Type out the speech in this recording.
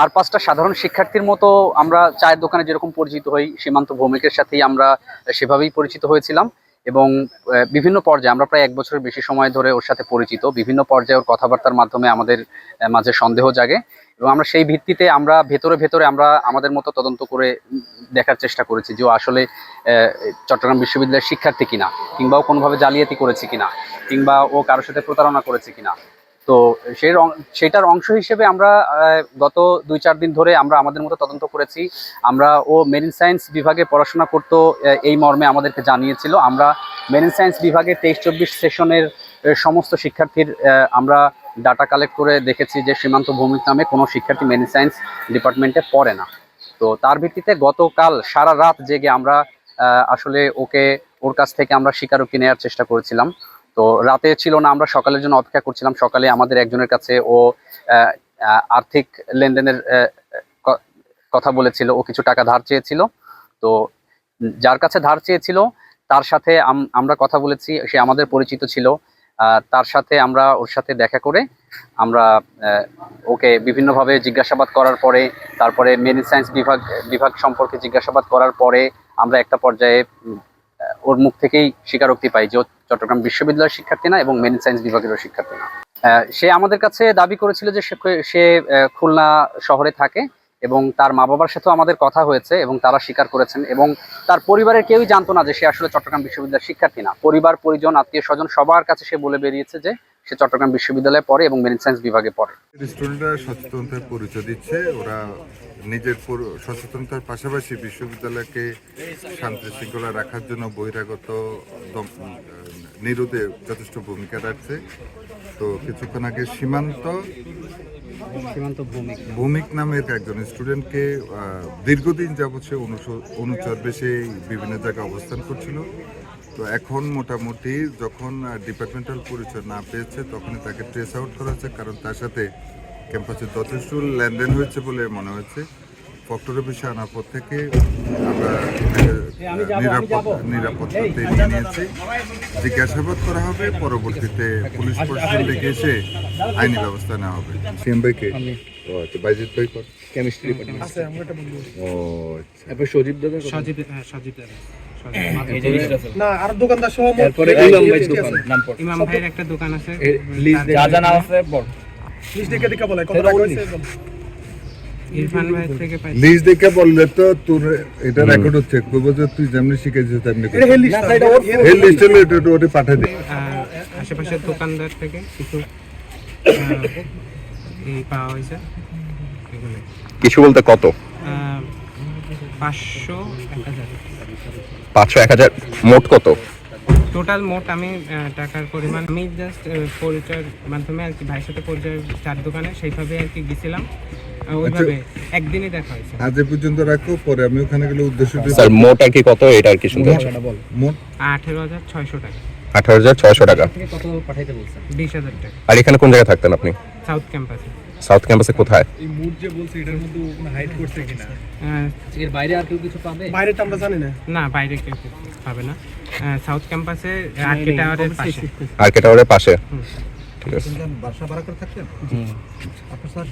আর পাঁচটা সাধারণ শিক্ষার্থীর মতো আমরা চায়ের দোকানে যেরকম পরিচিত হই, সীমান্ত ভৌমিকের সাথেই আমরা সেভাবেই পরিচিত হয়েছিলাম এবং বিভিন্ন পর্যায়ে, আমরা প্রায় এক বছরের বেশি সময় ধরে ওর সাথে পরিচিত। বিভিন্ন পর্যায়ে ওর কথাবার্তার মাধ্যমে আমাদের মাঝে সন্দেহ জাগে এবং আমরা সেই ভিত্তিতে আমরা ভেতরে ভেতরে আমরা আমাদের মতো তদন্ত করে দেখার চেষ্টা করেছি যে আসলে চট্টগ্রাম বিশ্ববিদ্যালয়ের শিক্ষার্থী কিনা কিংবা ও কোনোভাবে জালিয়াতি করেছে কিনা। কিংবা ও কারোর সাথে প্রতারণা করেছে কিনা। তো সেই সেটার অংশ হিসেবে আমরা গত দুই চার দিন ধরে আমরা আমাদের মতো তদন্ত করেছি। আমরা, ও মেরিন সায়েন্স বিভাগে পড়াশোনা করতো এই মর্মে আমাদেরকে জানিয়েছিল। আমরা মেরিন সায়েন্স বিভাগে তেইশ চব্বিশ সেশনের সমস্ত শিক্ষার্থীর আমরা ডাটা কালেক্ট করে দেখেছি যে সীমান্ত ভৌমিক নামে কোনো শিক্ষার্থী মেরিন সায়েন্স ডিপার্টমেন্টে পড়ে না। তো তার ভিত্তিতে গতকাল সারা রাত জেগে আমরা আসলে ওকে ওর কাছ থেকে আমরা স্বীকারোক্তি নেওয়ার চেষ্টা করেছিলাম। তো রাতে ছিল না, আমরা সকালের জন্য অপেক্ষা করছিলাম। সকালে আমাদের একজনের কাছে ও আর্থিক লেনদেনের কথা বলেছিল, ও কিছু টাকা ধার চেয়েছিল। তো যার কাছে ধার চেয়েছিল, তার সাথে আমরা কথা বলেছি, সে আমাদের পরিচিত ছিল। তার সাথে আমরা ওর সাথে দেখা করে আমরা ওকে বিভিন্নভাবে জিজ্ঞাসাবাদ করার পরে, তারপরে মেরিন সায়েন্স বিভাগ বিভাগ সম্পর্কে জিজ্ঞাসাবাদ করার পরে আমরা একটা পর্যায়ে ওর মুখ থেকেই স্বীকারোক্তি পাই যে চট্টগ্রাম বিশ্ববিদ্যালয়ের শিক্ষার্থী না এবং মেরিন সায়েন্স বিভাগেরও শিক্ষার্থী না সে আমাদের কাছে দাবি করেছিল যে সে- খুলনা শহরে থাকে এবং তার মা বাবার সাথেও আমাদের কথা হয়েছে এবং তারা স্বীকার করেছেন এবং তার পরিবারের কেউই জানতো না যে সে আসলে চট্টগ্রাম বিশ্ববিদ্যালয়ের শিক্ষার্থী না পরিবার, পরিজন আত্মীয় স্বজন সবার কাছে সে বলে বেরিয়েছে যে সে চট্টগ্রাম বিশ্ববিদ্যালয়ে পড়ে এবং মেরিন সায়েন্স বিভাগে পড়ে। স্টুডেন্টরা সচেতনতার পরিচয় দিচ্ছে ওরা নিজের সচেতনতার পাশাপাশি বিশ্ববিদ্যালয়কে শান্তি শৃঙ্খলা রাখার জন্য বহিরাগত নিরোধে যথেষ্ট ভূমিকা রাখছে। তো কিছুক্ষণ আগে সীমান্ত সীমান্ত ভৌমিক। ভৌমিক নামের একজন স্টুডেন্টকে দীর্ঘদিন যাবৎ সে অনুচর বেশে বিভিন্ন জায়গায় অবস্থান করছিল। তো এখন মোটামুটি যখন ডিপার্টমেন্টাল পরিচয় না পেয়েছে, তখনই তাকে ট্রেস আউট করা হয়েছে, কারণ তার সাথে ক্যাম্পাসে যথেষ্ট লেনদেন হয়েছে বলে মনে হচ্ছে। ফক্টরের বিষয়ে আনার পর থেকে আমরা নিরাপদ নিরাপত্তাতে নিয়ে নিয়েছি। জিজ্ঞাসাবাদ করা হবে পরবর্তীতে পুলিশ প্রশাসন থেকে এসে আইনি ব্যবস্থা নেওয়া হবে। সিএম ভাইকে? ও আচ্ছা বাইজিৎ ভাই কেমিস্ট্রি ডিপার্টমেন্ট। আছে আমরা এটা বলব ও আচ্ছা। তারপর সজীব দাদা সজীব হ্যাঁ সজীব দাদা। না আর দোকানদার সহ মোট ইমাম ভাই দোকান নাম পড় ইমাম ভাইয়ের একটা দোকান আছে। লিস্ট যা যা নাম আছে পড় লিস্ট দেখে দেখে বলে কত টাকা হয়েছে বল। ইরফান ভাইয়ের থেকে পাইছি। লিজ দেখে বললে তো তোর এটা রেকর্ড হচ্ছে। কইব যে তুই যেমনি শিখেছিস তেমনি এটা হেড লিস্ট এটা ওর এই লিস্ট হলে এটা একটু পাঠিয়ে দে। আশেপাশের দোকানদার থেকে কিছু এই পাওয়া হয়েছে। কিছু বলতে কত? পাঁচশো এক হাজার। পাঁচশো এক হাজার। মোট কত? টোটাল মোট আমি টাকার পরিমাণ আমি জাস্ট পরিচয়ের মাধ্যমে আর কি ভাইয়ের সাথে পরিচয় চার দোকানে সেইভাবে আর কি গেছিলাম। একদিনই দেখা হয়েছে। আজ পর্যন্ত রাখো পরে আমি ওখানে গেলে উদ্দেশ্য স্যার মোট আর কি কত? এটা আর কি শুনতে মোট আঠেরো হাজার ছয়শো টাকা। আঠারো হাজার ছয়শো আর এখানে কোন জায়গায় থাকতেন আপনি? সাউথ ক্যাম্পাসে। সাউথ ক্যাম্পাসে কোথায়? এই মুড যে বলছে এটার মধ্যে কোনো হাইড করছে কিনা? এর বাইরে আর কেউ কিছু পাবে? বাইরেটা আমরা জানি না। না বাইরে কেউ পাবে না। সাউথ ক্যাম্পাসে আরকে টাওয়ারের পাশে। আর কেটাওয়ারের পাশে। ঠিক আছে। বাসা ভাড়া করে থাকতেন? আপনার স্যার